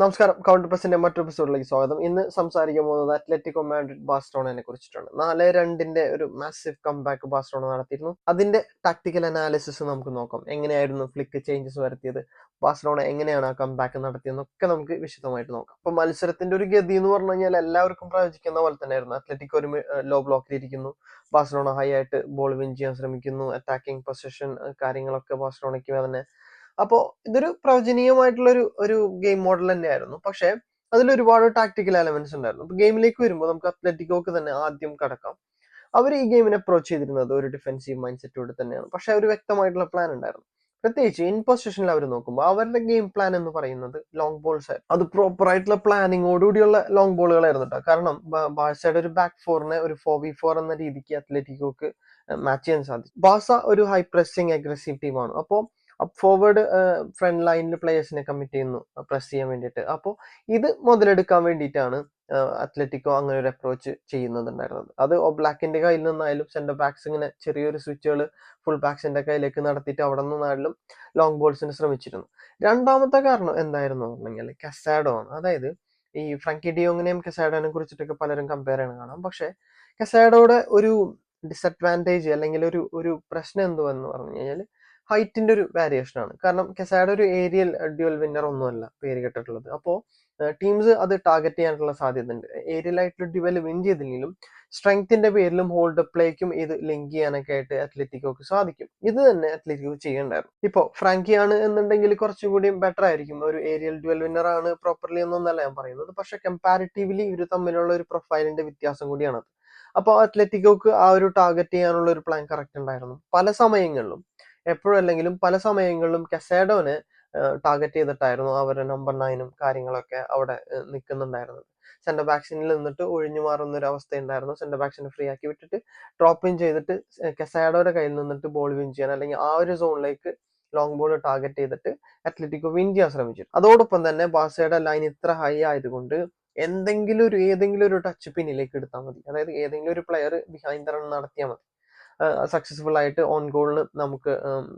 നമസ്കാരം. കൗണ്ടർ പ്രസിന്റെ മറ്റൊരു എപ്പിസോഡിലേക്ക് സ്വാഗതം. ഇന്ന് സംസാരിക്കാൻ പോകുന്നത് അത്ലറ്റിക്കോ മാഡ്രിഡ് ബാസ്റ്റോണനെ കുറിച്ചിട്ടാണ്. നാല് രണ്ടിന്റെ ഒരു മാസീവ് കംബാക്ക് ബാസ്റ്റോണ നടത്തിയിരുന്നു. അതിന്റെ ടാക്ടിക്കൽ അനാലിസിസ് നമുക്ക് നോക്കാം. എങ്ങനെയായിരുന്നു ഫ്ലിക്ക് ചേഞ്ചസ് വരുത്തിയത്? ബാസ്റ്റോണ എങ്ങനെയാണ് ആ കംബാക്ക് നടത്തിയതെന്നൊക്കെ നമുക്ക് വിശദമായിട്ട് നോക്കാം. അപ്പൊ മത്സരത്തിന്റെ ഒരു ഗതി എന്ന് പറഞ്ഞു കഴിഞ്ഞാൽ എല്ലാവർക്കും പ്രവചിക്കുന്ന പോലെ തന്നെയായിരുന്നു. അത്ലറ്റിക്കോ ഒരു ലോ ബ്ലോക്കിൽ ഇരിക്കുന്നു. ബാസ്റ്റോണ ഹൈ ആയിട്ട് ബോൾ വിൻ ചെയ്യാൻ ശ്രമിക്കുന്നു. അറ്റാക്കിംഗ് പൊസിഷൻ കാര്യങ്ങളൊക്കെ ബാസ്റ്റോണയ്ക്ക് തന്നെ അപ്പോൾ ഇതൊരു പ്രവചനീയമായിട്ടുള്ള ഒരു ഗെയിം മോഡൽ തന്നെയായിരുന്നു. പക്ഷേ അതിൽ ഒരുപാട് ടാക്ടിക്കൽ എലമെന്റ്സ് ഉണ്ടായിരുന്നു. അപ്പൊ ഗെയിമിലേക്ക് വരുമ്പോൾ നമുക്ക് അത്ലറ്റിക്കോക്ക് തന്നെ ആദ്യം കടക്കാം. അവർ ഈ ഗെയിമിനെ അപ്രോച്ച് ചെയ്തിരുന്നത് ഒരു ഡിഫെൻസീവ് മൈൻഡ് സെറ്റോടെ തന്നെയാണ്. പക്ഷെ ഒരു വ്യക്തമായിട്ടുള്ള പ്ലാൻ ഉണ്ടായിരുന്നു. പ്രത്യേകിച്ച് ഇൻ പൊസിഷനിൽ അവർ നോക്കുമ്പോൾ അവരുടെ ഗെയിം പ്ലാൻ എന്ന് പറയുന്നത് ലോങ് ബോൾസ് ആയിരുന്നു. അത് പ്രോപ്പർ ആയിട്ടുള്ള പ്ലാനിങ്ങോടുകൂടിയുള്ള ലോങ് ബോളുകളായിരുന്നു കേട്ടോ കാരണം ബാഴ്സയുടെ ഒരു ബാക്ക് ഫോറിനെ ഒരു ഫോർ വി ഫോർ എന്ന രീതിക്ക് അത്ലറ്റിക്കോക്ക് മാച്ച് ചെയ്യാൻ സാധിച്ചു. ബാസ ഒരു ഹൈ പ്രസിംഗ് അഗ്രസീവ് ടീമാണ് അപ്പോൾ ഫോർവേഡ് ഫ്രണ്ട് ലൈനിൽ പ്ലേയേഴ്സിനെ കമ്മിറ്റ് ചെയ്യുന്നു പ്രസ് ചെയ്യാൻ വേണ്ടിയിട്ട്. അപ്പോൾ ഇത് മുതലെടുക്കാൻ വേണ്ടിയിട്ടാണ് അത്ലറ്റിക്കോ അങ്ങനെ ഒരു അപ്രോച്ച് ചെയ്യുന്നുണ്ടായിരുന്നത് അത് ബ്ലാക്കിന്റെ കയ്യിൽ നിന്നായാലും സെന്റർ ബാക്സ് ഇങ്ങനെ ചെറിയൊരു സ്വിച്ചുകൾ ഫുൾ ബാക്സിന്റെ കയ്യിലേക്ക് നടത്തിയിട്ട് അവിടെ നിന്നായാലും ലോങ് ബോൾസിന് ശ്രമിച്ചിരുന്നു. രണ്ടാമത്തെ കാരണം എന്തായിരുന്നു പറഞ്ഞെങ്കിൽ കസാഡോ ആണ്. അതായത് ഈ ഫ്രാങ്കി ഡിയോങ്ങിനെയും കസാഡോനെ കുറിച്ചിട്ടൊക്കെ പലരും കമ്പയർ ചെയ്യണം കാണാം. പക്ഷെ കസാഡോയുടെ ഒരു ഡിസഡ്വാന്റേജ് അല്ലെങ്കിൽ ഒരു ഒരു പ്രശ്നം എന്തുവെന്ന് പറഞ്ഞു കഴിഞ്ഞാൽ ഹൈറ്റിന്റെ ഒരു വേരിയേഷൻ ആണ്. കാരണം കെസാഡ ഒരു ഏരിയൽ ഡ്യുവൽ വിന്നർ ഒന്നുമല്ല പേര് കേട്ടിട്ടുള്ളത്. അപ്പോൾ ടീംസ് അത് ടാർഗറ്റ് ചെയ്യാനുള്ള സാധ്യത ഉണ്ട് ഏരിയൽ ആയിട്ടുള്ള ഡ്യുവൽ വിൻ ചെയ്തില്ലെങ്കിലും സ്ട്രെങ്ത്തിന്റെ പേരിലും ഹോൾഡ് പ്ലേക്കും ഇത് ലിങ്ക് ചെയ്യാനൊക്കെ ആയിട്ട് അത്ലറ്റിക്കോക്ക് സാധിക്കും. ഇത് തന്നെ അത്ലറ്റിക്കോ ചെയ്യണ്ടായിരുന്നു ഇപ്പോൾ ഫ്രാങ്കി ആണ് എന്നുണ്ടെങ്കിൽ കുറച്ചുകൂടി ബെറ്റർ ആയിരിക്കും. ഒരു ഏരിയൽ ഡ്യുവൽ വിന്നർ ആണ് പ്രോപ്പർലി എന്നൊന്നല്ല ഞാൻ പറയുന്നത്. പക്ഷെ കമ്പാരിറ്റീവ്ലി ഇവർ തമ്മിലുള്ള ഒരു പ്രൊഫൈലിന്റെ വ്യത്യാസം കൂടിയാണത്. അപ്പോൾ അത്ലറ്റിക്കോക്ക് ആ ഒരു ടാർഗറ്റ് ചെയ്യാനുള്ള ഒരു പ്ലാൻ കറക്റ്റ് ഉണ്ടായിരുന്നു. പല സമയങ്ങളിലും എപ്പോഴും അല്ലെങ്കിലും പല സമയങ്ങളിലും കസേഡോനെ ടാർഗറ്റ് ചെയ്തിട്ടായിരുന്നു അവരുടെ നമ്പർ നയനും കാര്യങ്ങളൊക്കെ അവിടെ നിൽക്കുന്നുണ്ടായിരുന്നത് സെന്റർ ബാക്സിനിൽ നിന്നിട്ട് ഒഴിഞ്ഞു മാറുന്ന ഒരു അവസ്ഥ ഉണ്ടായിരുന്നു സെന്റർ ബാക്സിനെ ഫ്രീ ആക്കി വിട്ടിട്ട് ഡ്രോപ്പ് ഇൻ ചെയ്തിട്ട് കെസാഡോയുടെ കയ്യിൽ നിന്നിട്ട് ബോൾ വിൻ ചെയ്യാൻ അല്ലെങ്കിൽ ആ ഒരു സോണിലേക്ക് ലോങ് ബോൾ ടാർഗറ്റ് ചെയ്തിട്ട് അത്ലറ്റിക്കോ വിൻ ചെയ്യാൻ ശ്രമിച്ചു അതോടൊപ്പം തന്നെ ബാസയുടെ ലൈൻ ഇത്ര ഹൈ ആയതുകൊണ്ട് എന്തെങ്കിലും ഒരു ഏതെങ്കിലും ഒരു ടച്ച് പിന്നിലേക്ക് എടുത്താൽ മതി. അതായത് ഏതെങ്കിലും ഒരു പ്ലെയർ ബിഹൈൻഡ് റൺ നടത്തിയാൽ മതി. സക്സസ്ഫുൾ ആയിട്ട് ഓൺ ഗോളിൽ നമുക്ക്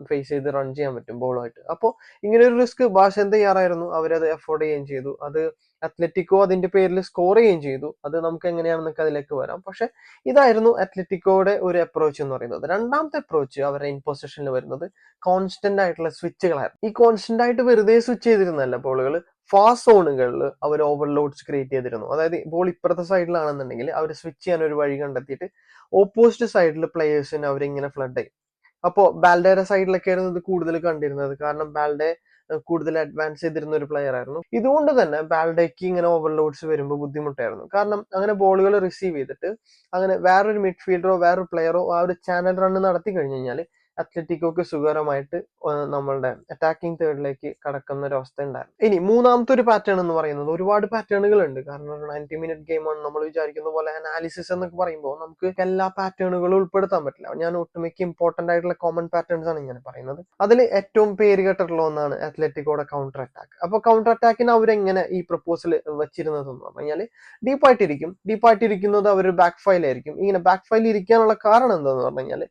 ഫേസ് ചെയ്ത് റൺ ചെയ്യാൻ പറ്റും ബോളുമായിട്ട് അപ്പോൾ ഇങ്ങനെ ഒരു റിസ്ക് ഭാഷ എന്ത് ചെയ്യാറായിരുന്നു? അവരത് എഫോർഡ് ചെയ്യുകയും ചെയ്തു. അത് അത്ലറ്റിക്കോ അതിന്റെ പേരിൽ സ്കോർ ചെയ്യുകയും ചെയ്തു. അത് നമുക്ക് എങ്ങനെയാണെന്നൊക്കെ അതിലേക്ക് വരാം. പക്ഷെ ഇതായിരുന്നു അത്ലറ്റിക്കോയുടെ ഒരു അപ്രോച്ച് എന്ന് പറയുന്നത്. രണ്ടാമത്തെ അപ്രോച്ച് അവരുടെ ഇൻ പൊസിഷനിൽ വരുന്നത് കോൺസ്റ്റന്റ് ആയിട്ടുള്ള സ്വിച്ചുകളായിരുന്നു ഈ കോൺസ്റ്റന്റ് ആയിട്ട് വെറുതെ സ്വിച്ച് ചെയ്തിരുന്നല്ല ബോളുകൾ ഫാസ്റ്റ് സോണുകളിൽ അവർ ഓവർലോഡ്സ് ക്രിയേറ്റ് ചെയ്തിരുന്നു. അതായത് ബോൾ ഇപ്പുറത്തെ സൈഡിലാണെന്നുണ്ടെങ്കിൽ അവർ സ്വിച്ച് ചെയ്യാൻ ഒരു വഴി കണ്ടെത്തിയിട്ട് ഓപ്പോസിറ്റ് സൈഡിൽ പ്ലേയേഴ്സിന് അവരിങ്ങനെ ഫ്ലഡ് ചെയ്യും. അപ്പോൾ ബാൽഡേയുടെ സൈഡിലൊക്കെ ആയിരുന്നു ഇത് കൂടുതൽ കണ്ടിരുന്നത്. കാരണം ബാൽഡെ കൂടുതൽ അഡ്വാൻസ് ചെയ്തിരുന്ന ഒരു പ്ലെയർ ആയിരുന്നു. ഇതുകൊണ്ട് തന്നെ ബാൽഡേക്ക് ഇങ്ങനെ ഓവർലോഡ്സ് വരുമ്പോൾ ബുദ്ധിമുട്ടായിരുന്നു. കാരണം അങ്ങനെ ബോളുകൾ റിസീവ് ചെയ്തിട്ട് അങ്ങനെ വേറൊരു മിഡ്ഫീൽഡറോ വേറൊരു പ്ലെയറോ ആ ഒരു ചാനൽ റൺ നടത്തി കഴിഞ്ഞു കഴിഞ്ഞാൽ അത്ലറ്റിക്കോക്ക് സുഖകരമായിട്ട് നമ്മളുടെ അറ്റാക്കിംഗ് തേർഡിലേക്ക് കടക്കുന്ന ഒരു അവസ്ഥ ഉണ്ടായിരുന്നു ഇനി മൂന്നാമത്തെ ഒരു പാറ്റേൺ എന്ന് പറയുന്നത് ഒരുപാട് പാറ്റേണുകൾ ഉണ്ട് കാരണം ഒരു നയന്റി മിനിറ്റ് ഗെയിമാണ് നമ്മൾ വിചാരിക്കുന്ന പോലെ അനാലിസിസ് എന്നൊക്കെ പറയുമ്പോൾ നമുക്ക് എല്ലാ പാറ്റേണുകളും ഉൾപ്പെടുത്താൻ പറ്റില്ല. ഞാൻ ഒട്ടുമിക്ക ഇമ്പോർട്ടന്റ് ആയിട്ടുള്ള കോമൺ പാറ്റേൺസ് ആണ് ഞാൻ പറയുന്നത്. അതിൽ ഏറ്റവും പേര് കേട്ടിട്ടുള്ള ഒന്നാണ് അത്ലറ്റിക്കോടെ കൗണ്ടർ അറ്റാക്ക് അപ്പോൾ കൗണ്ടർ അറ്റാക്കിന് അവരെങ്ങനെ ഈ പ്രപ്പോസൽ വെച്ചിരുന്നത് എന്ന് പറഞ്ഞു കഴിഞ്ഞാൽ ഡീപ്പായിട്ടിരിക്കും ഡീപ്പായിട്ടിരിക്കുന്നത് അവർ ബാക്ക് ഫൈൽ ആയിരിക്കും. ഇങ്ങനെ ബാക്ക് ഫയൽ ഇരിക്കാനുള്ള കാരണം എന്താണെന്ന് പറഞ്ഞു കഴിഞ്ഞാൽ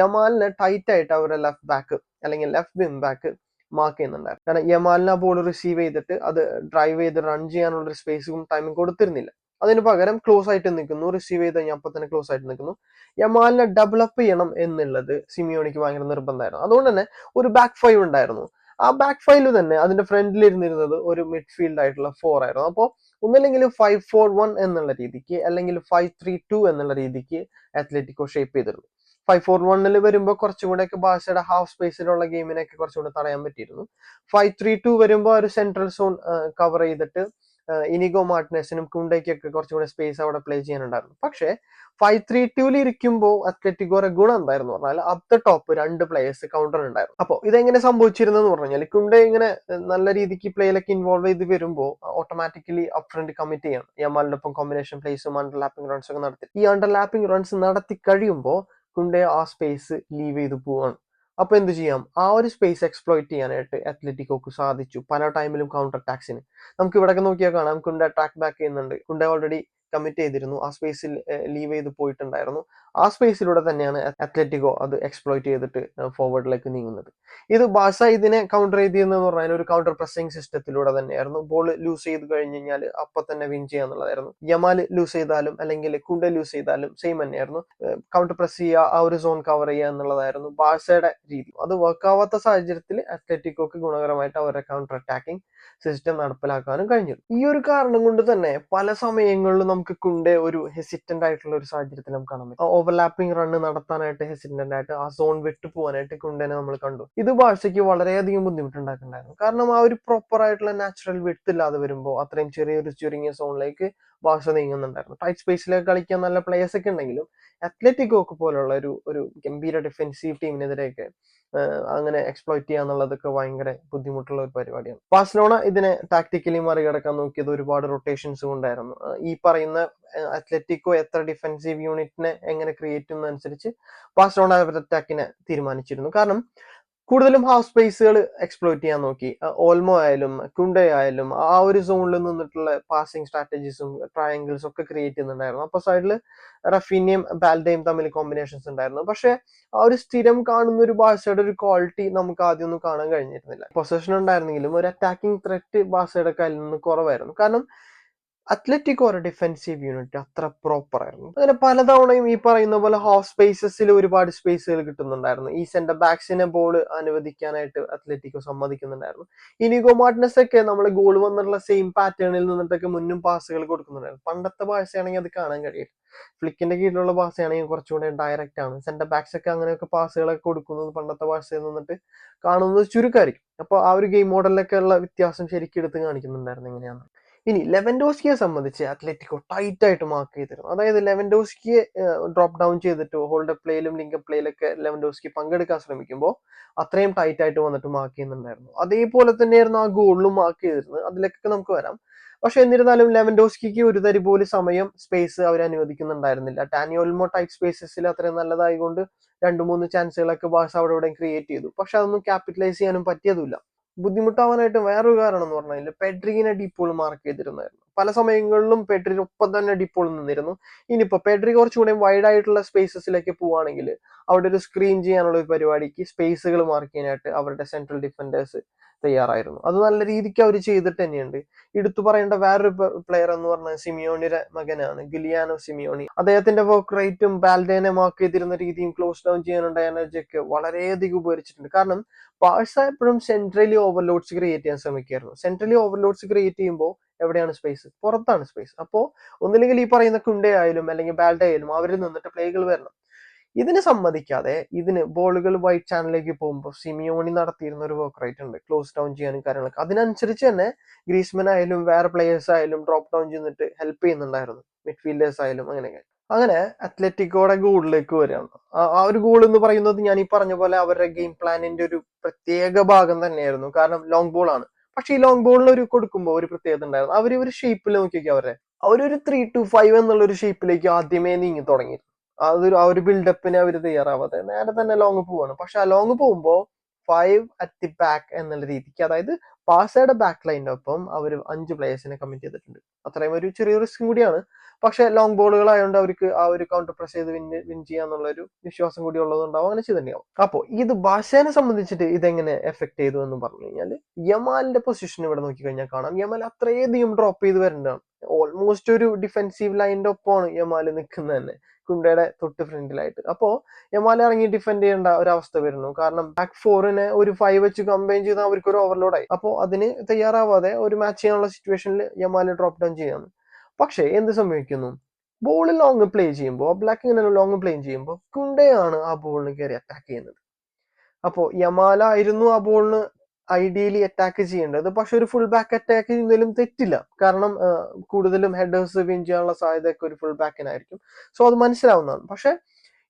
യമാലിനെ ടൈറ്റ് ആയിട്ട് അവരുടെ ലെഫ്റ്റ് ബാക്ക് അല്ലെങ്കിൽ ലെഫ്റ്റ് വിം ബാക്ക് മാർക്ക് ചെയ്യുന്നുണ്ടായിരുന്നു. കാരണം യമാലിന് ആ ബോൾ റിസീവ് ചെയ്തിട്ട് അത് ഡ്രൈവ് ചെയ്ത് റൺ ചെയ്യാനുള്ള ഒരു സ്പേസും ടൈമും കൊടുത്തിരുന്നില്ല. അതിന് പകരം ക്ലോസ് ആയിട്ട് നിൽക്കുന്നു റിസീവ് ചെയ്ത് കഴിഞ്ഞാൽ അപ്പൊ തന്നെ ക്ലോസ് ആയിട്ട് നിൽക്കുന്നു. യമാലിനെ ഡെവലപ്പ് ചെയ്യണം എന്നുള്ളത് സിമിയോണിക്ക് ഭയങ്കര നിർബന്ധമായിരുന്നു. അതുകൊണ്ട് തന്നെ ഒരു ബാക്ക് ഫൈവ് ഉണ്ടായിരുന്നു. ആ ബാക്ക് ഫൈവ് തന്നെ അതിന്റെ ഫ്രണ്ടിൽ ഇരുന്നിരുന്നത് ഒരു മിഡ്ഫീൽഡ് ആയിട്ടുള്ള ഫോർ ആയിരുന്നു. അപ്പോൾ ഒന്നല്ലെങ്കിൽ ഫൈവ് ഫോർ വൺ എന്നുള്ള രീതിക്ക് അല്ലെങ്കിൽ ഫൈവ് ത്രീ ടു എന്നുള്ള രീതിക്ക് അത്ലറ്റിക്കോ ഷേപ്പ് ചെയ്തിരുന്നു. ഫൈവ് ഫോർ വണ്ണിൽ വരുമ്പോൾ കുറച്ചും ഒക്കെ ബാഴ്സയുടെ ഹാഫ് സ്പേസിലുള്ള ഗെയിമിനൊക്കെ കുറച്ചും കൂടെ തടയാൻ പറ്റിയിരുന്നു. ഫൈവ് ത്രീ ടു വരുമ്പോൾ ഒരു സെൻട്രൽ സോൺ കവർ ചെയ്തിട്ട് ഇനിഗോ മാർട്ടിനെസിനും കുണ്ടയ്ക്കൊക്കെ കുറച്ചും കൂടെ സ്പേസ് അവിടെ പ്ലേ ചെയ്യാനുണ്ടായിരുന്നു. പക്ഷേ ഫൈവ് ത്രീ ടൂവിൽ ഇരിക്കുമ്പോൾ അത്ലറ്റിക്കോറെ ഗുണം എന്തായിരുന്നു പറഞ്ഞാൽ അപ് ദ ടോപ്പ് രണ്ട് പ്ലേയേഴ്സ് കൗണ്ടർ ഉണ്ടായിരുന്നു. അപ്പോൾ ഇതെങ്ങനെ സംഭവിച്ചിരുന്നെന്ന് പറഞ്ഞു കഴിഞ്ഞാൽ കുണ്ട ഇങ്ങനെ നല്ല രീതിക്ക് പ്ലേയിലൊക്കെ ഇൻവോൾവ് ചെയ്ത് വരുമ്പോൾ ഓട്ടോമാറ്റിക്കലി അപ് ഫ്രണ്ട് കമ്മിറ്റ് ചെയ്യണം. യമാലിനൊപ്പം കോമ്പിനേഷൻ പ്ലേസും അണ്ടർലാപ്പിംഗ് റൺസ് ഒക്കെ നടത്തി. ഈ അണ്ടർലാപ്പിംഗ് റൺസ് നടത്തി കഴിയുമ്പോൾ കുണ്ടെ ആ സ്പേസ് ലീവ് ചെയ്ത് പോവാണ്. അപ്പോൾ എന്ത് ചെയ്യാം? ആ ഒരു സ്പേസ് എക്സ്പ്ലോയിറ്റ് ചെയ്യാനായിട്ട് അത്ലറ്റിക്കോക്ക് സാധിച്ചു. പല ടൈമിലും കൗണ്ടർ അറ്റാക്സിന് നമുക്ക് ഇവിടെ നോക്കിയാൽ കാണാം. കുണ്ട അറ്റാക്ക് ബാക്ക് ചെയ്യുന്നുണ്ട്. കുണ്ട ഓൾറെഡി കമ്മിറ്റ് ചെയ്തിരുന്നു. ആ സ്പേസിൽ ലീവ് ചെയ്ത് പോയിട്ടുണ്ടായിരുന്നു. ആ സ്പേസിലൂടെ തന്നെയാണ് അത്ലറ്റിക്കോ അത് എക്സ്പ്ലോയിറ്റ് ചെയ്തിട്ട് ഫോർവേഡിലേക്ക് നീങ്ങുന്നത്. ഇത് ബാസ ഇതിനെ കൗണ്ടർ ചെയ്തിരുന്നതെന്ന് പറഞ്ഞാൽ ഒരു കൗണ്ടർ പ്രസിംഗ് സിസ്റ്റത്തിലൂടെ തന്നെയായിരുന്നു. ബോൾ ലൂസ് ചെയ്ത് കഴിഞ്ഞ് കഴിഞ്ഞാൽ അപ്പൊ തന്നെ വിൻ ചെയ്യുക എന്നുള്ളതായിരുന്നു യമാൽ ലൂസ് ചെയ്താലും അല്ലെങ്കിൽ കുണ്ട ലൂസ് ചെയ്താലും സെയിം തന്നെയായിരുന്നു. കൗണ്ടർ പ്രസ് ചെയ്യുക ആ ഒരു സോൺ കവർ ചെയ്യുക എന്നുള്ളതായിരുന്നു ബാഴ്സയുടെ രീതി. അത് വർക്ക് ആവാത്ത സാഹചര്യത്തിൽ അത്ലറ്റിക്കോക്ക് ഗുണകരമായിട്ട് അവരുടെ കൗണ്ടർ അറ്റാക്കിംഗ് സിസ്റ്റം നടപ്പിലാക്കാനും കഴിഞ്ഞു. ഈ ഒരു കാരണം കൊണ്ട് തന്നെ പല സമയങ്ങളിലും നമുക്ക് കുണ്ടെ ഒരു ഹെസിറ്റന്റ് ആയിട്ടുള്ള ഒരു സാഹചര്യത്തിൽ നമുക്ക് കാണാൻ പറ്റും. ഓവർലാപ്പിംഗ് റണ്ണ് നടത്താനായിട്ട് ഹെസിറ്റന്റ് ആയിട്ട് ആ സോൺ വിട്ടു പോകാനായിട്ട് കുണ്ടനെ നമ്മൾ കണ്ടു. ഇത് ബാഴ്സയ്ക്ക് വളരെയധികം ബുദ്ധിമുട്ടുണ്ടാക്കുന്നുണ്ടായിരുന്നു. കാരണം ആ ഒരു പ്രോപ്പർ ആയിട്ടുള്ള നാച്ചുറൽ വിട്ട് ഇല്ലാതെ വരുമ്പോൾ അത്രയും ചെറിയൊരു ചുരുങ്ങിയ സോണിലേക്ക് ബാഴ്സ നീങ്ങുന്നുണ്ടായിരുന്നു. ടൈറ്റ് സ്പേസിലേക്ക് കളിക്കാൻ നല്ല പ്ലേയേഴ്സ് ഒക്കെ ഉണ്ടെങ്കിലും അത്ലറ്റിക്കോക്ക് പോലുള്ള ഒരു ഒരു ഗംഭീര ഡിഫെൻസീവ് ടീമിനെതിരെയൊക്കെ അങ്ങനെ എക്സ്പ്ലോയിറ്റ് ചെയ്യുക എന്നുള്ളതൊക്കെ ഭയങ്കര ബുദ്ധിമുട്ടുള്ള ഒരു പരിപാടിയാണ്. ബാഴ്സലോണ ഇതിനെ ടാക്ടിക്കലി മറികടക്കാൻ നോക്കിയത് ഒരുപാട് റൊട്ടേഷൻസ് കൊണ്ടായിരുന്നു. ഈ പറയുന്ന അത്ലറ്റിക്കോ എത്ര ഡിഫെൻസീവ് യൂണിറ്റിനെ എങ്ങനെ ക്രിയേറ്റ് ചെയ്യുന്നതനുസരിച്ച് ബാഴ്സലോണ അവരുടെ അറ്റാക്കിനെ തീരുമാനിച്ചിരുന്നു. കാരണം കൂടുതലും ഹാഫ് സ്പേസുകൾ എക്സ്പ്ലോയിറ്റ് ചെയ്യാൻ നോക്കി. ഓൾമോ ആയാലും കുണ്ടേ ആയാലും ആ ഒരു സോണിൽ നിന്നിട്ടുള്ള പാസിംഗ് സ്ട്രാറ്റജീസും ട്രയാങ്കിൾസും ഒക്കെ ക്രിയേറ്റ് ചെയ്യുന്നുണ്ടായിരുന്നു. അപ്പൊ സൈഡിൽ റഫീനിയും ബാൽഡയും തമ്മിൽ കോമ്പിനേഷൻസ് ഉണ്ടായിരുന്നു. പക്ഷെ ആ ഒരു സ്ഥിരം കാണുന്ന ഒരു ബാഴ്സയുടെ ഒരു ക്വാളിറ്റി നമുക്ക് ആദ്യം ഒന്നും കാണാൻ കഴിഞ്ഞിരുന്നില്ല. പൊസിഷൻ ഉണ്ടായിരുന്നെങ്കിലും ഒരു അറ്റാക്കിംഗ് ത്രെറ്റ് ബാഴ്സയുടെ കയ്യിൽ നിന്ന് കുറവായിരുന്നു. കാരണം അത്ലറ്റിക്കോ ഒരു ഡിഫെൻസീവ് യൂണിറ്റ് അത്ര പ്രോപ്പർ ആയിരുന്നു. അങ്ങനെ പലതവണയും ഈ പറയുന്ന പോലെ ഹാഫ് സ്പേസസിൽ ഒരുപാട് സ്പേസുകൾ കിട്ടുന്നുണ്ടായിരുന്നു. ഈ സെന്റർ ബാക്സിനെ ബോൾ അനുവദിക്കാനായിട്ട് അത്ലറ്റിക്കോ സമ്മതിക്കുന്നുണ്ടായിരുന്നു. ഇനിഗോ മാർട്ടിനസ് ഒക്കെ നമ്മൾ ഗോൾ വന്നിട്ടുള്ള സെയിം പാറ്റേണിൽ നിന്നിട്ടൊക്കെ മുന്നും പാസുകൾ കൊടുക്കുന്നുണ്ടായിരുന്നു. പണ്ടത്തെ ഭാഷയാണെങ്കിൽ അത് കാണാൻ കഴിയില്ല. ഫ്ലിക്കിന്റെ കീഴിലുള്ള ഭാഷയാണെങ്കിൽ കുറച്ചുകൂടെ ഡയറക്റ്റ് ആണ്. സെന്റർ ബാക്സ് ഒക്കെ അങ്ങനെയൊക്കെ പാസുകളൊക്കെ കൊടുക്കുന്നത് പണ്ടത്തെ ഭാഷയിൽ നിന്നിട്ട് കാണുന്നത് ചുരുക്കമായിരിക്കും അപ്പോൾ ആ ഒരു ഗെയിം മോഡലിലൊക്കെ ഉള്ള വ്യത്യാസം ശരിക്കും എടുത്ത് കാണിക്കുന്നുണ്ടായിരുന്നു എങ്ങനെയാണ് ഇനി ലെവൻഡോസ്കിയെ സംബന്ധിച്ച് അത്ലറ്റിക്കോ ടൈറ്റ് ആയിട്ട് മാർക്ക് ചെയ്തിരുന്നു. അതായത് ലെവൻഡോസ്കിയെ ഡ്രോപ്പ് ഡൗൺ ചെയ്തിട്ട് ഹോൾഡ് പ്ലേയിലും ലിങ്ക് പ്ലേയിലൊക്കെ ലെവൻഡോസ്കി പങ്കെടുക്കാൻ ശ്രമിക്കുമ്പോൾ അത്രയും ടൈറ്റ് ആയിട്ട് വന്നിട്ട് മാർക്ക് ചെയ്യുന്നുണ്ടായിരുന്നു. അതേപോലെ തന്നെയായിരുന്നു ആ ഗോളിലും മാർക്ക് ചെയ്തിരുന്നത്. അതിലേക്കൊക്കെ നമുക്ക് വരാം. പക്ഷെ എന്നിരുന്നാലും ലെവൻഡോസ്കിക്ക് ഒരു തരി പോലും സമയം സ്പേസ് അവർ അനുവദിക്കുന്നുണ്ടായിരുന്നില്ല. ടാനിയോൽമോ ടൈപ്പ് സ്പേസസിൽ അത്രയും നല്ലതായതുകൊണ്ട് രണ്ട് മൂന്ന് ചാൻസുകളൊക്കെ ബാസ് അവിടെ ഇവിടെ ക്രിയേറ്റ് ചെയ്തു. പക്ഷെ അതൊന്നും ക്യാപിറ്റലൈസ് ചെയ്യാനും പറ്റിയതുമില്ല. ബുദ്ധിമുട്ടാവാനായിട്ട് വേറൊരു കാരണം എന്ന് പറഞ്ഞാൽ പെഡ്രിനെ ഡിപ്പോൾ മാർക്ക് ചെയ്തിരുന്നായിരുന്നു. പല സമയങ്ങളിലും പെഡ്രി ഒപ്പം തന്നെ ഡിപ്പോൾ നിന്നിരുന്നു. ഇനിയിപ്പോ പെഡ്രി കുറച്ചുകൂടെ വൈഡ് ആയിട്ടുള്ള സ്പേസസിലേക്ക് പോവുകയാണെങ്കിൽ അവിടെ ഒരു സ്ക്രീൻ ചെയ്യാനുള്ള ഒരു പരിപാടിക്ക് സ്പേസുകൾ മാർക്ക് ചെയ്യാനായിട്ട് അവരുടെ സെൻട്രൽ ഡിഫൻഡേഴ്സ് തയ്യാറായിരുന്നു. അത് നല്ല രീതിക്ക് അവർ ചെയ്തിട്ട് തന്നെയുണ്ട്. എടുത്തു പറയേണ്ട വേറൊരു പ്ലെയർ എന്ന് പറഞ്ഞാൽ സിമിയോണിയുടെ മകനാണ് ഗിലിയാനോ സിമിയോണി. അദ്ദേഹത്തിന്റെ വർക്ക് റേറ്റും ബാൽഡേനെ മാർക്ക് ചെയ്തിരുന്ന രീതിയും ക്ലോസ് ഡൗൺ ചെയ്യാനുള്ള എനർജി ഒക്കെ വളരെയധികം ഉപകരിച്ചിട്ടുണ്ട്. കാരണം പാഴ്സ എപ്പോഴും സെൻട്രലി ഓവർലോഡ്സ് ക്രിയേറ്റ് ചെയ്യാൻ ശ്രമിക്കുകയായിരുന്നു സെൻട്രലി ഓവർലോഡ്സ് ക്രിയേറ്റ് ചെയ്യുമ്പോൾ എവിടെയാണ് സ്പേസ് പുറത്താണ് സ്പേസ് അപ്പോൾ ഒന്നില്ലെങ്കിൽ ഈ പറയുന്ന കുണ്ടയായാലും അല്ലെങ്കിൽ ബാൽഡ ആയാലും അവരിൽ നിന്നിട്ട് പ്ലേകൾ വരണം. ഇതിന് സമ്മതിക്കാതെ ഇതിന് ബോളുകൾ വൈറ്റ് ചാനലിലേക്ക് പോകുമ്പോൾ സിമിയോണി നടത്തിയിരുന്ന ഒരു വർക്ക് റേറ്റ് ഉണ്ട്. ക്ലോസ് ഡൗൺ ചെയ്യാനും കാര്യങ്ങളൊക്കെ. അതിനനുസരിച്ച് തന്നെ ഗ്രീസ്മൻ ആയാലും വേറെ പ്ലേയേഴ്സ് ആയാലും ഡ്രോപ്പ് ഡൗൺ ചെയ്തിട്ട് ഹെൽപ്പ് ചെയ്യുന്നുണ്ടായിരുന്നു. മിഡ്ഫീൽഡേഴ്സ് ആയാലും അങ്ങനെയൊക്കെ. അങ്ങനെ അത്ലറ്റിക്കോടെ ഗോളിലേക്ക് വരികയാണ് ആ ഒരു ഗോൾ എന്ന് പറയുന്നത് ഞാൻ ഈ പറഞ്ഞ പോലെ അവരുടെ ഗെയിം പ്ലാനിന്റെ ഒരു പ്രത്യേക ഭാഗം തന്നെയായിരുന്നു. കാരണം ലോങ് ബോൾ ആണ്. പക്ഷെ ഈ ലോങ് ബോളിൽ ഒരു കൊടുക്കുമ്പോൾ ഒരു പ്രത്യേകത ഉണ്ടായിരുന്നു. അവർ ഒരു ഷേപ്പിൽ നോക്കിയൊക്കെ അവരെ. അവരൊരു ത്രീ ടു ഫൈവ് എന്നുള്ള ഒരു ഷേപ്പിലേക്ക് ആദ്യമേ നീങ്ങി തുടങ്ങി. അതൊരു ആ ഒരു ബിൽഡപ്പിന് അവർ തയ്യാറാവാതെ നേരെ തന്നെ ലോങ് പോവാണ്. പക്ഷെ ആ ലോങ് പോകുമ്പോൾ ഫൈവ് അറ്റ് ദി ബാക്ക് എന്നുള്ള രീതിക്ക് അതായത് പാസയുടെ ബാക്ക് ലൈന്റെ ഒപ്പം അവർ അഞ്ച് പ്ലേയേഴ്സിനെ കമ്മിറ്റ് ചെയ്തിട്ടുണ്ട്. അത്രയും ഒരു ചെറിയ റിസ്ക് കൂടിയാണ്. പക്ഷെ ലോങ് ബോളുകൾ ആയതുകൊണ്ട് അവർക്ക് ആ ഒരു കൗണ്ടർ പ്രസ് ചെയ്ത് വിൻ വിൻ ചെയ്യാന്നുള്ള ഒരു വിശ്വാസം കൂടി ഉള്ളതുകൊണ്ടാവും അങ്ങനെ ചെയ്തിട്ടുണ്ടാവും അപ്പോൾ ഇത് ബാഷേനെ സംബന്ധിച്ചിട്ട് ഇതെങ്ങനെ എഫക്ട് ചെയ്തു എന്ന് പറഞ്ഞു കഴിഞ്ഞാൽ യമാലിന്റെ പൊസിഷൻ ഇവിടെ നോക്കി കഴിഞ്ഞാൽ കാണാം. യമാൽ അത്രയധികം ഡ്രോപ്പ് ചെയ്ത് വരേണ്ടതാണ് ഓൾമോസ്റ്റ് ഒരു ഡിഫെൻസീവ് ലൈനിന്റെ ഒപ്പമാണ് യമാൽ നിൽക്കുന്നത് തന്നെ. കുണ്ടയുടെ തൊട്ട് ഫ്രണ്ടിലായിട്ട്. അപ്പോ യമാല ഇറങ്ങി ഡിഫെൻഡ് ചെയ്യേണ്ട ഒരു അവസ്ഥ വരുന്നു. കാരണം ബാക്ക് ഫോറിനെ ഒരു ഫൈവ് വെച്ച് കമ്പൈൻ ചെയ്ത അവർക്ക് ഒരു ഓവർലോഡ് ആയി. അപ്പോൾ അതിന് തയ്യാറാവാതെ ഒരു മാച്ച് ചെയ്യാനുള്ള സിറ്റുവേഷനിൽ യമാല ഡ്രോപ്പ് ഡൗൺ ചെയ്യാണ്. പക്ഷേ എന്ത് സംഭവിക്കുന്നു? ബോൾ ലോങ് പ്ലേ ചെയ്യുമ്പോൾ ബ്ലാക്ക് ഇങ്ങനെ ലോങ് പ്ലേ ചെയ്യുമ്പോൾ കുണ്ടയാണ് ആ ബോളിന് കയറി അറ്റാക്ക് ചെയ്യുന്നത്. അപ്പോ അപ്പോൾ യമാലായിരുന്നു ആ ബോളിന് ഐഡിയലി അറ്റാക്ക് ചെയ്യേണ്ടത്. പക്ഷെ ഒരു ഫുൾ ബാക്ക് അറ്റാക്ക് ചെയ്യുന്നതിലും തെറ്റില്ല. കാരണം കൂടുതലും ഹെഡേഴ്സ് വിൻ ചെയ്യാനുള്ള സാധ്യതയൊക്കെ ഒരു ഫുൾ ബാക്കിനായിരിക്കും സോ അത് മനസ്സിലാവുന്നതാണ്. പക്ഷെ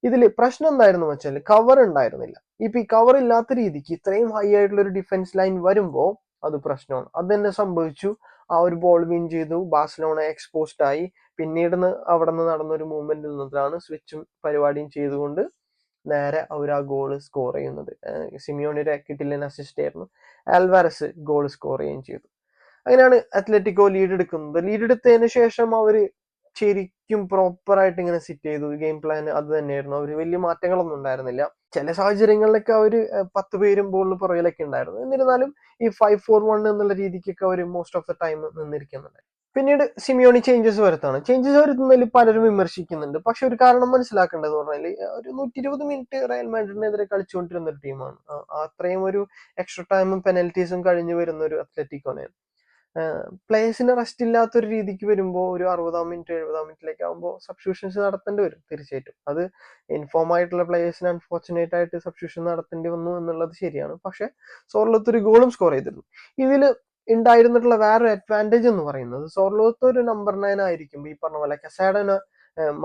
ഇതിൽ പ്രശ്നം എന്തായിരുന്നു വെച്ചാൽ കവർ ഉണ്ടായിരുന്നില്ല. ഇപ്പൊ ഈ കവർ ഇല്ലാത്ത രീതിക്ക് ഇത്രയും ഹൈ ആയിട്ടുള്ള ഒരു ഡിഫൻസ് ലൈൻ വരുമ്പോൾ അത് പ്രശ്നമാണ്. അത് തന്നെ സംഭവിച്ചു. ആ ഒരു ബോൾ വിൻ ചെയ്തു. ബാഴ്സലോണ എക്സ്പോസ്ഡ് ആയി. പിന്നീട് അവിടെ നിന്ന് നടന്ന ഒരു മൂവ്മെന്റിൽ നിന്നിട്ടാണ് സ്വിച്ചും പരിപാടിയും ചെയ്തുകൊണ്ട് നേരെ അവർ ആ ഗോൾ സ്കോർ ചെയ്യുന്നത് സിമിയോണിയുടെ കിട്ടിലിന് അസിസ്റ്റ് ആയിരുന്നു. ആൽവാരസ് ഗോൾ സ്കോർ ചെയ്യുകയും ചെയ്തു. അങ്ങനെയാണ് അത്ലറ്റിക്കോ ലീഡ് എടുക്കുന്നത്. ലീഡ് എടുത്തതിന് ശേഷം അവർ ശരിക്കും പ്രോപ്പറായിട്ട് ഇങ്ങനെ സിറ്റ് ചെയ്തു. ഗെയിം പ്ലാൻ അത് തന്നെയായിരുന്നു. അവർ വലിയ മാറ്റങ്ങളൊന്നും ഉണ്ടായിരുന്നില്ല. ചില സാഹചര്യങ്ങളിലൊക്കെ അവർ പത്ത് പേരും ബോളിന് പുറകിലൊക്കെ ഉണ്ടായിരുന്നു. എന്നിരുന്നാലും ഈ ഫൈവ് ഫോർ വൺ എന്നുള്ള രീതിക്കൊക്കെ അവർ മോസ്റ്റ് ഓഫ് ദ ടൈം നിന്നിരിക്കുന്നുണ്ട്. പിന്നീട് സിമിയോണി ചേഞ്ചസ് വരുത്താണ്. ചേഞ്ചസ് വരുത്തുന്നതിൽ പലരും വിമർശിക്കുന്നുണ്ട്. പക്ഷെ ഒരു കാരണം മനസ്സിലാക്കേണ്ടത് പറഞ്ഞാൽ ഒരു നൂറ്റി ഇരുപത് മിനിറ്റ് റയൽ മാഡ്രിഡിനെതിരെ കളിച്ചുകൊണ്ടിരുന്ന ഒരു ടീമാണ് അത്രയും ഒരു എക്സ്ട്രാ ടൈമും പെനൽറ്റീസും കഴിഞ്ഞു വരുന്ന ഒരു അത്ലറ്റിക്കോനെയാണ്. പ്ലേയേഴ്സിന് റെസ്റ്റ് ഇല്ലാത്തൊരു രീതിക്ക് വരുമ്പോൾ ഒരു അറുപതാം മിനിറ്റ് എഴുപതാം മിനിറ്റിലേക്ക് ആകുമ്പോൾ സബ്സ്റ്റിറ്റ്യൂഷൻസ് നടത്തേണ്ടി വരും തീർച്ചയായിട്ടും. അത് ഇൻഫോം ആയിട്ടുള്ള പ്ലേയേഴ്സിന് അൺഫോർച്ചുനേറ്റ് ആയിട്ട് സബ്സ്റ്റിറ്റ്യൂഷൻ നടത്തേണ്ടി വന്നു എന്നുള്ളത് ശരിയാണ്. പക്ഷെ സോർലത്ത് ഒരു ഗോളും സ്കോർ ചെയ്തിരുന്നു. ഇതിൽ ഉണ്ടായിരുന്നിട്ടുള്ള വേറൊരു അഡ്വാന്റേജ് എന്ന് പറയുന്നത് സോർലോത്ത് ഒരു നമ്പർ നയൻ ആയിരിക്കും ഈ പറഞ്ഞ പോലെ കസാഡന്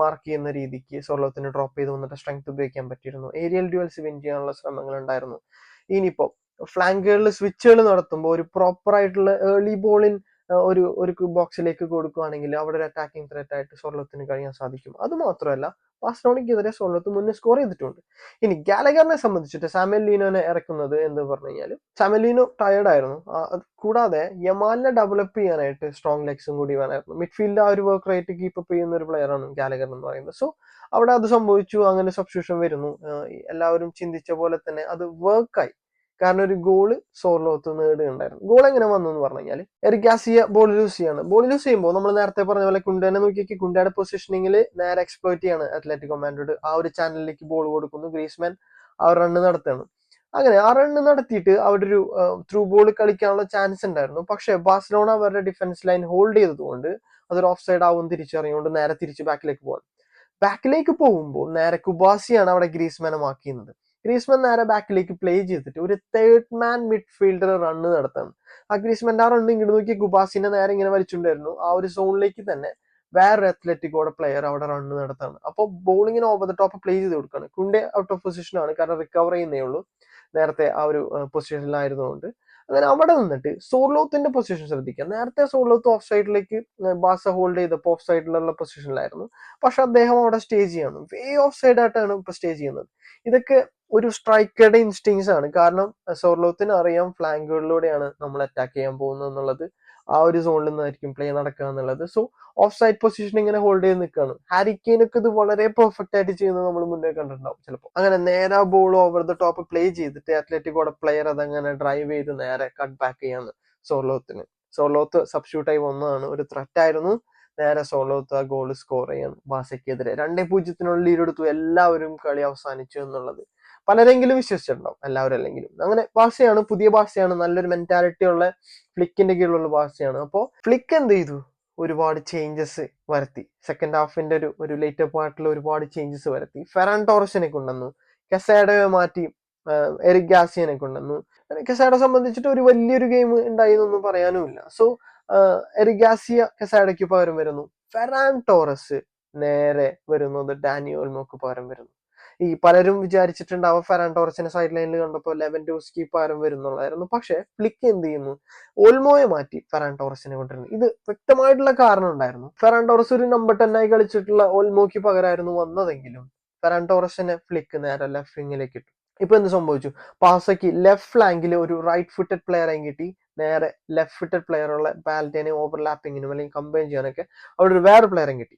മാർക്ക് ചെയ്യുന്ന രീതിക്ക് സോർലോത്തിന് ഡ്രോപ്പ് ചെയ്ത് വന്നിട്ട് സ്ട്രെങ്ത് ഉപയോഗിക്കാൻ പറ്റിയിരുന്നു. ഏരിയൽ ഡ്യൂവൽസ് വിൻ ചെയ്യാനുള്ള ശ്രമങ്ങൾ ഉണ്ടായിരുന്നു. ഇനിയിപ്പോ ഫ്ലാങ്കുകളിൽ സ്വിച്ചുകൾ നടത്തുമ്പോൾ ഒരു പ്രോപ്പർ ആയിട്ടുള്ള ഏർലി ബോളിൻ ഒരു ഒരു ബോക്സിലേക്ക് കൊടുക്കുകയാണെങ്കിൽ അവിടെ ഒരു അറ്റാക്കിംഗ് ത്രെറ്റ് ആയിട്ട് സോർലോത്തിന് കഴിയാൻ സാധിക്കും. അത് മാത്രമല്ല ബാഴ്സലോണയ്ക്കെതിരെ സോളത്ത് മുന്നേ സ്കോർ ചെയ്തിട്ടുണ്ട്. ഇനി ഗാലഗറിനെ സംബന്ധിച്ചിട്ട് സാമലീനോനെ ഇറക്കുന്നത് എന്ന് പറഞ്ഞു കഴിഞ്ഞാൽ സാമലീനോ ടയർഡ് ആയിരുന്നു. കൂടാതെ യമാലിനെ ഡെവലപ്പ് ചെയ്യാനായിട്ട് സ്ട്രോങ് ലെഗ്സും കൂടി വേണമായിരുന്നു. മിഡ്ഫീൽഡ് ആ ഒരു വർക്ക് റേറ്റ് കീപ്പ് ചെയ്യുന്ന ഒരു പ്ലെയർ ആണ് ഗാലഗർ എന്ന് പറയുന്നത്. സോ അവിടെ അത് സംഭവിച്ചു അങ്ങനെ സബ്സ്റ്റിറ്റ്യൂഷൻ വരുന്നു. എല്ലാവരും ചിന്തിച്ച പോലെ തന്നെ അത് വർക്കായി കാരണം ഒരു ഗോൾ സോർലോത്ത് നേടുകയുണ്ടായിരുന്നു. ഗോൾ എങ്ങനെ വന്നു എന്ന് പറഞ്ഞു കഴിഞ്ഞാൽ എറിഗാസിയ ബോൾ ലൂസ് ചെയ്യാണ്. ബോൾ ലൂസ് ചെയ്യുമ്പോൾ നമ്മൾ നേരത്തെ പറഞ്ഞ പോലെ കുണ്ടേനെ നോക്കിയൊക്കെ കുണ്ടയുടെ പൊസിഷനിങ്ങിൽ നേരെ എക്സ്പ്ലോയിറ്റ് ചെയ്യാണ് അത്ലറ്റിക് കൊമാൻഡോട് ആ ഒരു ചാനലിലേക്ക് ബോൾ കൊടുക്കുന്നു. ഗ്രീസ്മാൻ ആ റണ്ണ് നടത്തുകയാണ്. അങ്ങനെ ആ റണ്ണ് നടത്തിയിട്ട് അവിടെ ഒരു ത്രൂ ബോൾ കളിക്കാനുള്ള ചാൻസ് ഉണ്ടായിരുന്നു. പക്ഷെ ബാഴ്സലോണ അവരുടെ ഡിഫൻസ് ലൈൻ ഹോൾഡ് ചെയ്തതുകൊണ്ട് അതൊരു ഓഫ് സൈഡ് ആവും തിരിച്ചറിയുകൊണ്ട് നേരെ തിരിച്ച് ബാക്കിലേക്ക് പോകാൻ ബാക്കിലേക്ക് പോകുമ്പോൾ നേരെ കുബാസിയാണ് അവിടെ ഗ്രീസ്മാനെ ഗ്രീസ്മൻ നേരെ ബാക്കിലേക്ക് പ്ലേ ചെയ്തിട്ട് ഒരു തേർഡ് മാൻ മിഡ്ഫീൽഡർ റണ്ണ് നടത്തണം. ആ ഗ്രീസ്മന്റെ ആ റണ്ണ് ഇങ്ങോട്ട് നോക്കി ഗുബാസിനെ നേരെ ഇങ്ങനെ വലിച്ചുണ്ടായിരുന്നു. ആ ഒരു സോണിലേക്ക് തന്നെ വേറെ അത്ലറ്റിക്കോടെ പ്ലെയർ അവിടെ റണ്ണ് നടത്താണ്. അപ്പോൾ ബോളിങ്ങിന് ഓവർ ദ ടോപ്പ് പ്ലേ ചെയ്ത് കൊടുക്കുകയാണ് കുണ്ടെ ഔട്ട് ഓഫ് പൊസിഷനാണ് കാരണം റിക്കവർ ചെയ്യുന്നേ ഉള്ളൂ. നേരത്തെ ആ ഒരു പൊസിഷനിലായിരുന്നുകൊണ്ട് അങ്ങനെ അവിടെ നിന്നിട്ട് സോർലോത്തിന്റെ പൊസിഷൻ ശ്രദ്ധിക്കുക നേരത്തെ സോർലോത്ത് ഓഫ് സൈഡിലേക്ക് ബാസ ഹോൾഡ് ചെയ്തപ്പോൾ ഓഫ് സൈഡിലുള്ള പൊസിഷനിലായിരുന്നു പക്ഷെ അദ്ദേഹം അവിടെ സ്റ്റേ ചെയ്യണം. വേ ഓഫ് സൈഡ് ആയിട്ടാണ് ഇപ്പൊ സ്റ്റേ ചെയ്യുന്നത്. ഇതൊക്കെ ഒരു സ്ട്രൈക്കറുടെ ഇൻസ്റ്റിങ്സ് ആണ്. കാരണം സോർലോത്തിന് അറിയാം ഫ്ലാങ്കുകളിലൂടെയാണ് നമ്മൾ അറ്റാക്ക് ചെയ്യാൻ പോകുന്നത് എന്നുള്ളത്. ആ ഒരു സോണിൽ നിന്നായിരിക്കും പ്ലേ നടക്കുക എന്നുള്ളത്. സോ ഓഫ് സൈഡ് പൊസിഷൻ ഇങ്ങനെ ഹോൾഡ് ചെയ്ത് നിൽക്കുകയാണ്. ഹാരിക്കെയിനൊക്കെ ഇത് വളരെ പെർഫെക്റ്റ് ആയിട്ട് ചെയ്യുന്നത് നമ്മൾ മുന്നേ കണ്ടിട്ടുണ്ടാവും ചിലപ്പോൾ. അങ്ങനെ നേരെ ball over the top play ചെയ്തിട്ട് അത്ലറ്റിക്കോടെ പ്ലെയർ അതങ്ങനെ ഡ്രൈവ് ചെയ്ത് നേരെ കട്ട് ബാക്ക് ചെയ്യാണ് സോർലോത്തിന്. സോർലോത്ത് സബ്സ്റ്റിറ്റ്യൂട്ട് ആയി വന്നതാണ്. ഒരു ത്രെറ്റ് ആയിരുന്നു. നേരെ സോർലോത്ത് ആ ഗോൾ സ്കോർ ചെയ്യാൻ ബാസയ്ക്കെതിരെ രണ്ടേ പൂജ്യത്തിനുള്ള ലീഡ് എടുത്തു. എല്ലാവരും കളി അവസാനിച്ചു എന്നുള്ളത്. പലരെങ്കിലും വിശ്വസിച്ചിട്ടുണ്ടാവും എല്ലാവരും അല്ലെങ്കിലും. അങ്ങനെ ഭാഷയാണ് പുതിയ ഭാഷയാണ് നല്ലൊരു മെന്റാലിറ്റി ഉള്ള ഫ്ലിക്കിന്റെ കീഴിലുള്ള ഭാഷയാണ്. അപ്പോൾ ഫ്ലിക്ക് എന്ത് ചെയ്തു? ഒരുപാട് ചേഞ്ചസ് വരുത്തി. സെക്കൻഡ് ഹാഫിന്റെ ഒരു ഒരു ലേറ്റർ പാർട്ടിൽ ഒരുപാട് ചേഞ്ചസ് വരുത്തി. ഫെറാൻ ടോറസിനെ കൊണ്ടുവന്നു. കെസാഡോയെ മാറ്റി എറിക് ഗാസിയനെ കൊണ്ടുവന്നു. കെസാഡെ സംബന്ധിച്ചിട്ട് ഒരു വലിയൊരു ഗെയിം ഉണ്ടായി എന്നൊന്നും പറയാനുമില്ല സോ എറിഗാസിയ കെസാഡയ്ക്ക് പകരം വരുന്നു. ഫെറാൻ ടോറസ് നേരെ വരുന്നത് ഡാനിയോൽമോക്ക് പകരം വരുന്നു. ഈ പലരും വിചാരിച്ചിട്ടുണ്ടാവും ഫെറാൻ ടോറസിനെ സൈഡ് ലൈനിൽ കണ്ടപ്പോൾ ലെവൻ ഡോസ്കി പകരം വരുന്നുള്ളായിരുന്നു. പക്ഷെ ഫ്ലിക്ക് എന്ത് ചെയ്യുന്നു? ഓൾമോയെ മാറ്റി ഫെറാൻ ടോറസിനെ കൊണ്ടിരുന്നു ഇത് വ്യക്തമായിട്ടുള്ള കാരണം ഉണ്ടായിരുന്നു. ഫെറാൻ ടോറസ് ഒരു നമ്പർ ടെൻ ആയി കളിച്ചിട്ടുള്ള ഓൾമോക്ക് പകരമായിരുന്നു വന്നതെങ്കിലും ഫെറാൻ ടോറസിനെ ഫ്ലിക്ക് നേരെ ലെഫ്റ്റ് വിങ്ങിലേക്ക് ഇട്ടു. ഇപ്പൊ എന്ത് സംഭവിച്ചു? പാസയ്ക്ക് ലെഫ്റ്റ് ഫ്ലാങ്കിൽ ഒരു റൈറ്റ് ഫുട്ടഡ് പ്ലെയറേയും കിട്ടി. നേരെ ലെഫ്റ്റ് ഫുട്ടഡ് പ്ലെയറുള്ള ബാലറ്റേനെ ഓവർലാപ്പിങ്ങിനും അല്ലെങ്കിൽ കമ്പൈൻ ചെയ്യാനൊക്കെ അവിടെ ഒരു വേറെ പ്ലെയറും കിട്ടി.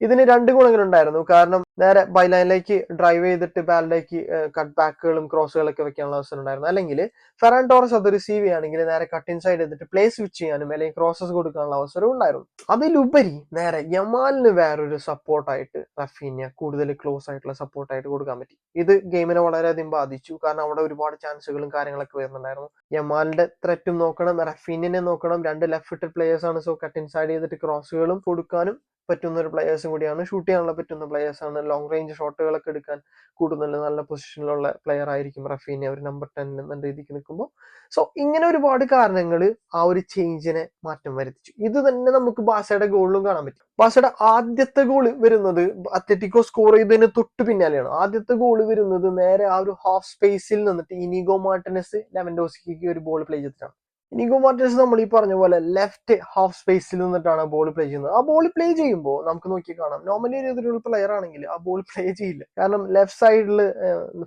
ഇതിന് രണ്ട് ഗുണങ്ങളുണ്ടായിരുന്നു. കാരണം നേരെ ബൈലൈനിലേക്ക് ഡ്രൈവ് ചെയ്തിട്ട് ബാലിലേക്ക് കട്ട് ബാക്കുകളും ക്രോസുകളൊക്കെ വെക്കാനുള്ള അവസരം ഉണ്ടായിരുന്നു. അല്ലെങ്കിൽ ഫെറാൻ ടോറസ് അത് റിസീവ് ചെയ്യുകയാണെങ്കിൽ നേരെ കട്ട് ഇൻസൈഡ് ചെയ്തിട്ട് പ്ലേ സ്വിച്ച് ചെയ്യാനും അല്ലെങ്കിൽ ക്രോസസ് കൊടുക്കാനുള്ള അവസരം ഉണ്ടായിരുന്നു. അതിലുപരി നേരെ യമാലിന് വേറൊരു സപ്പോർട്ടായിട്ട് റഫീനിയ കൂടുതൽ ക്ലോസ് ആയിട്ടുള്ള സപ്പോർട്ടായിട്ട് കൊടുക്കാൻ പറ്റി. ഇത് ഗെയിമിനെ വളരെയധികം ബാധിച്ചു. കാരണം അവിടെ ഒരുപാട് ചാൻസുകളും കാര്യങ്ങളൊക്കെ വരുന്നുണ്ടായിരുന്നു. യമാലിന്റെ ത്രെറ്റും നോക്കണം റഫീനിനെ നോക്കണം. രണ്ട് ലെഫ്റ്റ് പ്ലേയേഴ്സ് ആണ്. സോ കട്ട് ഇൻസൈഡ് ചെയ്തിട്ട് ക്രോസുകളും കൊടുക്കാനും പറ്റുന്ന ഒരു പ്ലേയേഴ്സും കൂടിയാണ് ഷൂട്ട് ചെയ്യാനുള്ള പറ്റുന്ന പ്ലെയേഴ്സ് ആണ് ലോങ് റേഞ്ച് ഷോട്ടുകളൊക്കെ എടുക്കാൻ കൂടുതൽ നല്ല പൊസിഷനിലുള്ള പ്ലെയർ ആയിരിക്കും റഫീനെ. ഒരു നമ്പർ ടെൻ എന്ന രീതിക്ക് നിൽക്കുമ്പോൾ സോ ഇങ്ങനെ ഒരുപാട് കാരണങ്ങൾ ആ ഒരു ചേഞ്ചിനെ മാറ്റം വരുത്തിച്ചു. ഇത് തന്നെ നമുക്ക് ബാസയുടെ ഗോളിലും കാണാൻ പറ്റും. ബാസയുടെ ആദ്യത്തെ ഗോൾ വരുന്നത് അത്ലറ്റിക്കോ സ്കോർ ചെയ്തതിന് തൊട്ട് പിന്നാലെയാണ്. ആദ്യത്തെ ഗോൾ വരുന്നത് നേരെ ആ ഒരു ഹാഫ് സ്പേസിൽ നിന്നിട്ട് ഇനിഗോ മാർട്ടിനസ് ലെവൻഡോസ്കിക്ക് ഒരു ബോൾ പ്ലേ ചെയ്തിട്ടാണ്. ഇനിഗോ മാർട്ടിനസ് നമ്മൾ ഈ പറഞ്ഞ പോലെ ലെഫ്റ്റ് ഹാഫ് സ്പേസിൽ നിന്നിട്ടാണ് ബോൾ പ്ലേ ചെയ്യുന്നത്. ആ ബോൾ പ്ലേ ചെയ്യുമ്പോൾ നമുക്ക് നോക്കി കാണാം. നോർമലി ഒരു പ്ലെയർ ആണെങ്കിൽ ആ ബോൾ പ്ലേ ചെയ്യില്ല. കാരണം ലെഫ്റ്റ് സൈഡിൽ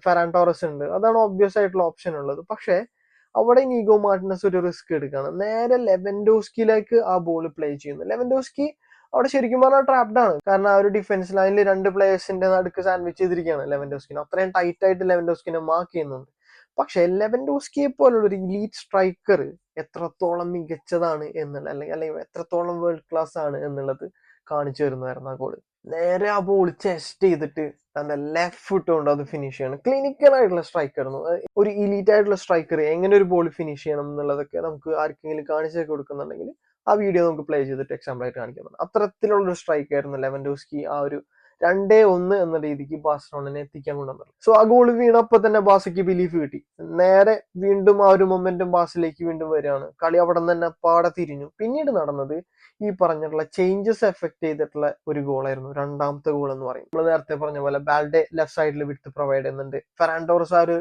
ഫെറാൻ ടോറസ് ഉണ്ട്. അതാണ് ഒബ്വിയസ് ആയിട്ടുള്ള ഓപ്ഷൻ ഉള്ളത്. പക്ഷേ അവിടെ നീഗോ മാർട്ടിനസ് ഒരു റിസ്ക് എടുക്കുകയാണ് നേരെ ലെവൻഡോസ്കിയിലേക്ക് ആ ബോൾ പ്ലേ ചെയ്യുന്നു. ലെവൻഡോസ്കി അവിടെ ശരിക്കും പറഞ്ഞാൽ ട്രാപ്ഡ് ആണ്. കാരണം ആ ഒരു ഡിഫൻസ് ലൈനിൽ രണ്ട് പ്ലേയേഴ്സിന്റെ നടുക്ക് സാൻഡ്വിച്ച് ചെയ്തിരിക്കുകയാണ് ലെവൻഡോസ്കിന് അത്രയും ടൈറ്റ് ആയിട്ട് ലെവൻഡോസ്കിനെ മാർക്ക് ചെയ്യുന്നുണ്ട്. പക്ഷെ ലെവൻഡോസ്കിയെ പോലുള്ള ഒരു ലീഡ് സ്ട്രൈക്കർ എത്രത്തോളം മികച്ചതാണ് എന്നുള്ള അല്ലെങ്കിൽ അല്ലെങ്കിൽ എത്രത്തോളം വേൾഡ് ക്ലാസ് ആണ് എന്നുള്ളത് കാണിച്ചു തരുന്നതായിരുന്നു ആ ഗോൾ നേരെ ആ ബോൾ ചെസ്റ്റ് ചെയ്തിട്ട് തന്റെ ലെഫ്റ്റ് ഫുട്ട് കൊണ്ട് അത് ഫിനിഷ് ചെയ്യണം. ക്ലിനിക്കൽ ആയിട്ടുള്ള സ്ട്രൈക്കർ ഒരു ഇലീറ്റ് ആയിട്ടുള്ള സ്ട്രൈക്കർ എങ്ങനെ ഒരു ബോൾ ഫിനിഷ് ചെയ്യണം എന്നുള്ളതൊക്കെ നമുക്ക് ആർക്കെങ്കിലും കാണിച്ചു കൊടുക്കുന്നുണ്ടെങ്കിൽ ആ വീഡിയോ നമുക്ക് പ്ലേ ചെയ്തിട്ട് എക്സാമ്പിൾ ആയിട്ട് കാണിക്കുന്നുണ്ട്. അത്തരത്തിലുള്ള ഒരു സ്ട്രൈക്ക് ആയിരുന്നു ലെവൻഡോസ്കി ആ ഒരു രണ്ടേ ഒന്ന് എന്ന രീതിക്ക് ബാഴ്സലോണിനെ എത്തിക്കാൻ കൊണ്ടുവന്നത് സോ ആ ഗോൾ വീണപ്പോ തന്നെ ബാസയ്ക്ക് ബിലീഫ് കിട്ടി. നേരെ വീണ്ടും ആ ഒരു മൊമെന്റും ബാസിലേക്ക് വീണ്ടും വരികയാണ്. കളി അവിടെ തന്നെ പാടെ തിരിഞ്ഞു. പിന്നീട് നടന്നത് ഈ പറഞ്ഞിട്ടുള്ള ചേഞ്ചസ് എഫക്ട് ചെയ്തിട്ടുള്ള ഒരു ഗോളായിരുന്നു രണ്ടാമത്തെ ഗോൾ എന്ന് പറയും നമ്മൾ നേരത്തെ പറഞ്ഞ പോലെ ബാൽഡെ ലെഫ്റ്റ് സൈഡിൽ വിട്ട് പ്രൊവൈഡ് ചെയ്യുന്നുണ്ട്. ഫെറാൻഡോറസ് ആ ഒരു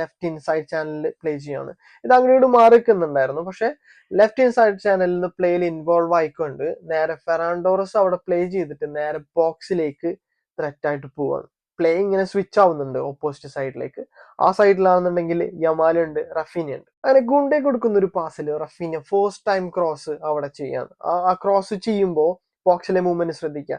ലെഫ്റ്റ് ഇൻസൈഡ് ചാനലിൽ പ്ലേ ചെയ്യാണ് ഇത് അങ്ങനെയോട് മാറിക്കുന്നുണ്ടായിരുന്നു പക്ഷെ ലെഫ്റ്റ് ഹാൻഡ് സൈഡ് ചാനലിൽ നിന്ന് പ്ലേയിൽ ഇൻവോൾവ് ആയിക്കൊണ്ട് നേരെ ഫെറാൻഡോറസ് അവിടെ പ്ലേ ചെയ്തിട്ട് നേരെ ബോക്സിലേക്ക് ത്രെറ്റ് ആയിട്ട് പോവാണ്. പ്ലേ ഇങ്ങനെ സ്വിച്ച് ആവുന്നുണ്ട് ഓപ്പോസിറ്റ് സൈഡിലേക്ക് ആ സൈഡിലാണെന്നുണ്ടെങ്കിൽ യമാല ഉണ്ട് റഫീന ഉണ്ട്. അങ്ങനെ ഗുണ്ടേ കൊടുക്കുന്ന ഒരു പാസിൽ റഫീന ഫസ്റ്റ് ടൈം ക്രോസ് അവിടെ ചെയ്യാണ്. ആ ക്രോസ് ചെയ്യുമ്പോൾ ബോക്സിലെ മൂവ്മെന്റ് ശ്രദ്ധിക്കുക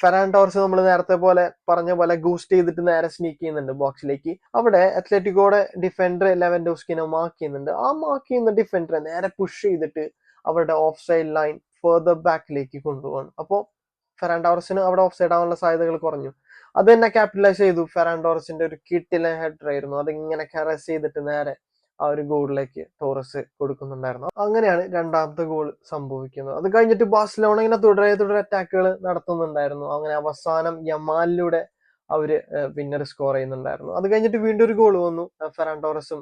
ഫെറാൻഡോർസ് നമ്മൾ നേരത്തെ പോലെ പറഞ്ഞ പോലെ ഗൂസ്റ്റ് ചെയ്തിട്ട് നേരെ സ്നീക്ക് ചെയ്യുന്നുണ്ട് ബോക്സിലേക്ക് അവിടെ അത്ലറ്റിക്കോടെ ഡിഫൻഡർ ലെവൻഡോസ്കിനെ മാർക്ക് ചെയ്യുന്നുണ്ട്. ആ മാർക്ക് ചെയ്യുന്ന ഡിഫൻഡറെ നേരെ പുഷ് ചെയ്തിട്ട് അവരുടെ ഓഫ് സൈഡ് ലൈൻ ഫെർദർ ബാക്കിലേക്ക് കൊണ്ടുപോകണം അപ്പോൾ ഫെറാൻ ടോറസിന് അവിടെ ഓഫ് സൈഡ് ആവാനുള്ള സാധ്യതകൾ കുറഞ്ഞു. അത് തന്നെ ക്യാപിറ്റലൈസ് ചെയ്തു ഫെറാൻ ടോറസിന്റെ ഒരു കിട്ടിലെ ഹെഡർ ആയിരുന്നു. അതിങ്ങനെ കറസ് ചെയ്തിട്ട് നേരെ ആ ഒരു ഗോളിലേക്ക് ടോറസ് കൊടുക്കുന്നുണ്ടായിരുന്നു. അങ്ങനെയാണ് രണ്ടാമത്തെ ഗോൾ സംഭവിക്കുന്നത്. അത് കഴിഞ്ഞിട്ട് ബാഴ്സലോണ ഇങ്ങനെ തുടരെ തുടരെ അറ്റാക്കുകൾ നടത്തുന്നുണ്ടായിരുന്നു. അങ്ങനെ അവസാനം യമാലിലൂടെ അവർ വിന്നർ സ്കോർ ചെയ്യുന്നുണ്ടായിരുന്നു. അത് കഴിഞ്ഞിട്ട് വീണ്ടും ഒരു ഗോൾ വന്നു. ഫെറാൻഡോറസും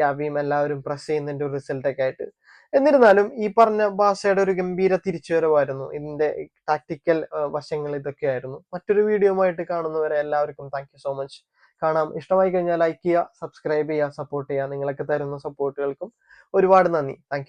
ഗാബിയും എല്ലാവരും പ്രസ് ചെയ്യുന്നതിന്റെ ഒരു റിസൾട്ടൊക്കെ ആയിട്ട്. എന്നിരുന്നാലും ഈ പറഞ്ഞ ബാസയുടെ ഒരു ഗംഭീര തിരിച്ചുവരവായിരുന്നു. ഇതിന്റെ ടാക്ടിക്കൽ വശങ്ങൾ ഇതൊക്കെയായിരുന്നു മറ്റൊരു വീഡിയോ ആയിട്ട് കാണുന്നവരെ എല്ലാവർക്കും താങ്ക് സോ മച്ച് കാണാം. ഇഷ്ടമായി കഴിഞ്ഞാൽ ലൈക്ക് ചെയ്യുക സബ്സ്ക്രൈബ് ചെയ്യുക സപ്പോർട്ട് ചെയ്യുക. നിങ്ങളൊക്കെ തരുന്ന സപ്പോർട്ടുകൾക്കും ഒരുപാട് നന്ദി. താങ്ക്